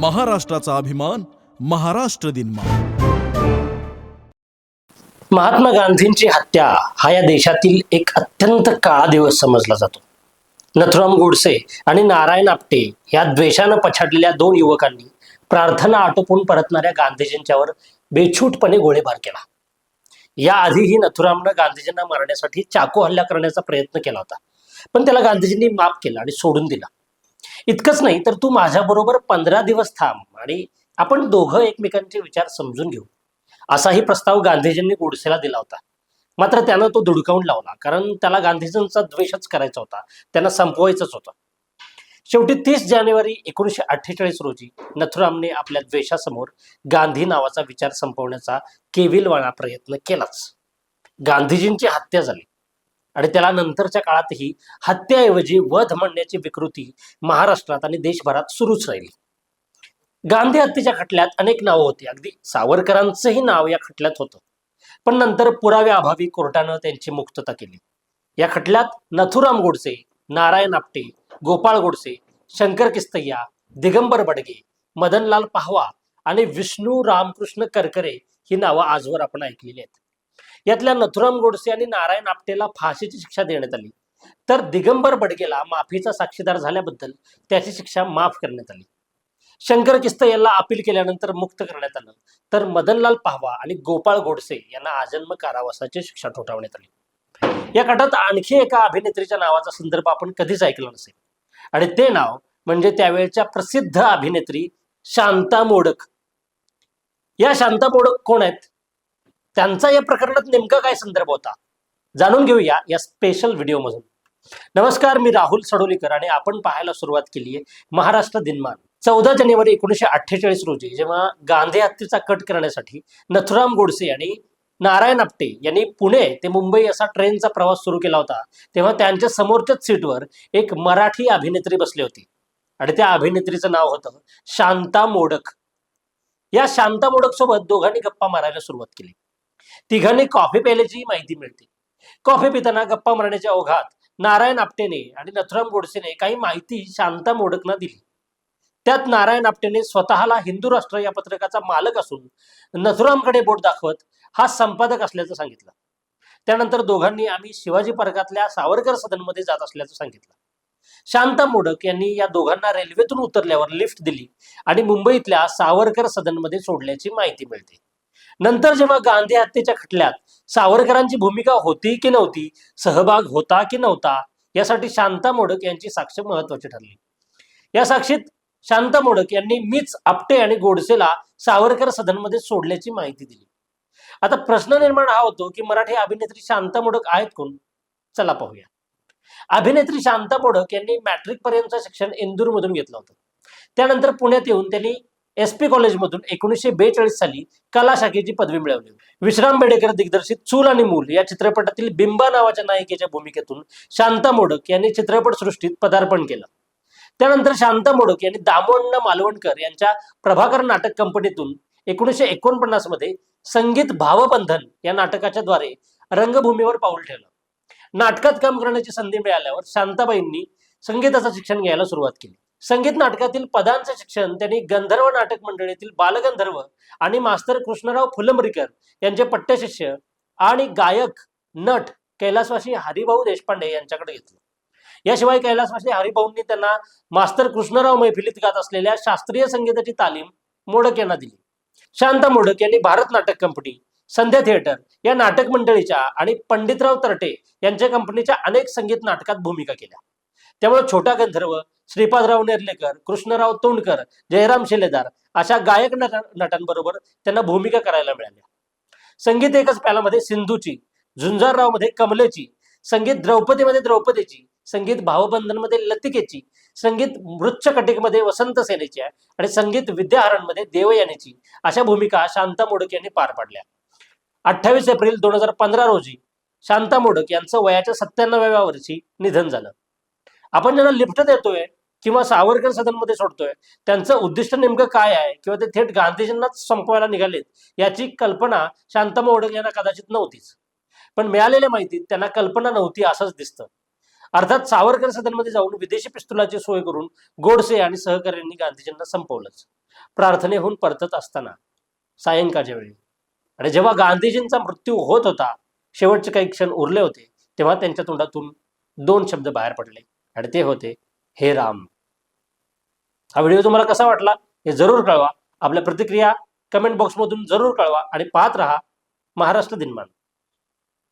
महाराष्ट्राचा अभिमान महाराष्ट्र दिन महात्मा गांधींची हत्या हा या देशातील एक अत्यंत काळा दिवस समजला जातो. नथुराम गोडसे आणि नारायण आपटे या द्वेषानं पछाडलेल्या दोन युवकांनी प्रार्थना आटोपून परतणाऱ्या गांधीजींच्यावर बेछूटपणे गोळीबार केला. याआधीही नथुरामनं गांधीजींना मारण्यासाठी चाकू हल्ला करण्याचा प्रयत्न केला होता. पण त्याला गांधीजींनी माफ केला आणि सोडून दिला. इतकंच नाही तर तू माझ्याबरोबर पंधरा दिवस थांब आणि आपण दोघं एकमेकांचे विचार समजून घेऊ. असाही प्रस्ताव गांधीजींनी गोडसेला दिला होता. मात्र त्यानं तो धुडकावून लावला कारण त्याला गांधीजींचा द्वेषच करायचा होता. त्यांना संपवायचंच होतं. शेवटी तीस जानेवारी एकोणीसशे अठ्ठेचाळीस रोजी नथुरामने आपल्या द्वेषासमोर गांधी नावाचा विचार संपवण्याचा केविलवाणा प्रयत्न केलाच. गांधीजींची हत्या झाली. आणि त्याला नंतरच्या काळातही हत्याऐवजी वध म्हणण्याची विकृती महाराष्ट्रात आणि देशभरात सुरूच राहिली. गांधी हत्येच्या खटल्यात अनेक नावं होती. अगदी सावरकरांचंही नाव या खटल्यात होतं. पण नंतर पुराव्याअभावी कोर्टानं त्यांची मुक्तता केली. या खटल्यात नथुराम गोडसे नारायण आपटे गोपाळ गोडसे शंकर किस्तय्या दिगंबर बडगे मदनलाल पाहवा आणि विष्णू रामकृष्ण करकरे ही नावं आजवर आपण ऐकलेली आहेत. यातल्या नथुराम गोडसे आणि नारायण आपटेला फाशीची शिक्षा देण्यात आली. तर दिगंबर बडगेला माफीचा साक्षीदार झाल्याबद्दल त्याची शिक्षा माफ करण्यात आली. शंकर किस्त याला अपील केल्यानंतर मुक्त करण्यात आलं. तर मदनलाल पाहवा आणि गोपाळ गोडसे यांना आजन्म कारावासाची शिक्षा ठोठावण्यात आली. या गटात आणखी एका अभिनेत्रीच्या नावाचा संदर्भ आपण कधीच ऐकला नसेल. आणि ते नाव म्हणजे त्यावेळच्या प्रसिद्ध अभिनेत्री शांता मोडक. या शांता मोडक कोण आहेत? त्यांचा या प्रकरणात नेमका काय संदर्भ होता? जाणून घेऊया या स्पेशल व्हिडिओमधून नमस्कार मी राहुल सडोलीकर आणि आपण पाहायला सुरुवात केली आहे महाराष्ट्र दिनमान. चौदा जानेवारी एकोणीसशे अठ्ठेचाळीस रोजी जेव्हा गांधी हत्येचा कट करण्यासाठी नथुराम गोडसे आणि नारायण आपटे यांनी पुणे ते मुंबई असा ट्रेनचा प्रवास सुरू केला होता तेव्हा त्यांच्या समोरच्याच सीटवर एक मराठी अभिनेत्री बसली होती. आणि त्या अभिनेत्रीचं नाव होतं शांता मोडक. या शांता मोडक सोबत दोघांनी गप्पा मारायला सुरुवात केली. तिघांनी कॉफी प्यायल्याची माहिती मिळते. कॉफी पिताना गप्पा मारण्याच्या ओघात नारायण आपटेने आणि नथुराम गोडसेने काही माहिती शांता मोडकना दिली. त्यात नारायण आपटेने स्वतःला हिंदू राष्ट्र या पत्रकाचा मालक असून नथुरामकडे बोट दाखवत हा संपादक असल्याचं सांगितलं. त्यानंतर दोघांनी आम्ही शिवाजी पार्कातल्या सावरकर सदनमध्ये जात असल्याचं सांगितलं. शांता मोडक यांनी या दोघांना रेल्वेतून उतरल्यावर लिफ्ट दिली आणि मुंबईतल्या सावरकर सदनमध्ये सोडल्याची माहिती मिळते. नंतर जेव्हा गांधी हत्येच्या खटल्यात सावरकरांची भूमिका होती की नव्हती सहभाग होता की नव्हता यासाठी शांता मोडक यांची साक्ष महत्वाची ठरली. या साक्षीत शांता मोडक यांनी मीच आपटे आणि गोडसेला सावरकर सदनमध्ये सोडल्याची माहिती दिली. आता प्रश्न निर्माण हा होतो की मराठी अभिनेत्री शांता मोडक आहेत कोण? चला पाहूया. अभिनेत्री शांता मोडक यांनी मॅट्रिक पर्यंतचं शिक्षण इंदूर मधून घेतलं होतं. त्यानंतर पुण्यात येऊन त्यांनी एस पी कॉलेजमधून एकोणीसशे बेचाळीस साली कला शाखेची पदवी मिळवली. विश्राम बेडेकर दिग्दर्शित चूल आणि मूल या चित्रपटातील बिंबा नावाच्या नायिकेच्या भूमिकेतून शांता मोडक यांनी चित्रपट सृष्टीत पदार्पण केलं. त्यानंतर शांता मोडक यांनी दामोअण्णा मालवणकर यांच्या प्रभाकर नाटक कंपनीतून एकोणीसशे एकोणपन्नासमध्ये संगीत भावबंधन या नाटकाच्या द्वारे रंगभूमीवर पाऊल ठेवलं. नाटकात काम करण्याची संधी मिळाल्यावर शांताबाईंनी संगीताचं शिक्षण घ्यायला सुरुवात केली. संगीत नाटकातील पदांचे शिक्षण त्यांनी गंधर्व नाटक मंडळीतील बालगंधर्व आणि मास्तर कृष्णराव फुलंब्रीकर यांचे पट्टशिष्य आणि गायक नट कैलासवासी हरिभाऊ देशपांडे यांच्याकडे घेतलं. याशिवाय कैलासवासी हरिभाऊंनी त्यांना मास्तर कृष्णराव मैफिलीत गात असलेल्या शास्त्रीय संगीताची तालीम मोडक यांना दिली. शांता मोडक यांनी भारत नाटक कंपनी संध्या थिएटर या नाटक मंडळीच्या आणि पंडितराव तरटे यांच्या कंपनीच्या अनेक संगीत नाटकात भूमिका केल्या. त्यामुळे छोटा गंधर्व श्रीपादराव नेर्लेकर कृष्णराव तोंडकर जयराम शिलेदार अशा गायक नट नटांबरोबर त्यांना भूमिका करायला मिळाल्या. संगीत एकच प्यालामध्ये सिंधूची झुंजाररावमध्ये कमलेची संगीत द्रौपदीमध्ये द्रौपदीची संगीत भावबंधनमध्ये लतिकेची संगीत मृच्छकटिकमध्ये वसंत सेनेची आहे आणि संगीत विद्याहरणमध्ये देवयानीची अशा भूमिका शांता मोडक यांनी पार पाडल्या. अठ्ठावीस एप्रिल दोन हजार पंधरा रोजी शांता मोडक यांचं वयाच्या सत्त्याण्णव्या वर्षी निधन झालं. आपण ज्यांना लिफ्ट देतोय किंवा सावरकर सदनमध्ये सोडतोय. त्यांचं उद्दिष्ट नेमकं काय आहे? किंवा ते थेट गांधीजींनाच संपवायला निघालेत याची कल्पना शांतमा मोडक यांना कदाचित नव्हतीच. पण मिळालेल्या माहितीत त्यांना कल्पना नव्हती असंच दिसतं. अर्थात सावरकर सदनमध्ये जाऊन विदेशी पिस्तुलाची सोय करून गोडसे आणि सहकार्यांनी गांधीजींना संपवलंच. प्रार्थनेहून परतत असताना सायंकाळच्या वेळी. आणि जेव्हा गांधीजींचा मृत्यू होत होता शेवटचे काही क्षण उरले होते तेव्हा त्यांच्या तोंडातून दोन शब्द बाहेर पडले. आणि ते होते हे राम. हा व्हिडिओ तुम्हाला कसा वाटला हे जरूर कळवा. आपल्या प्रतिक्रिया कमेंट बॉक्समधून जरूर कळवा आणि पाहत राहा महाराष्ट्र दिनमान.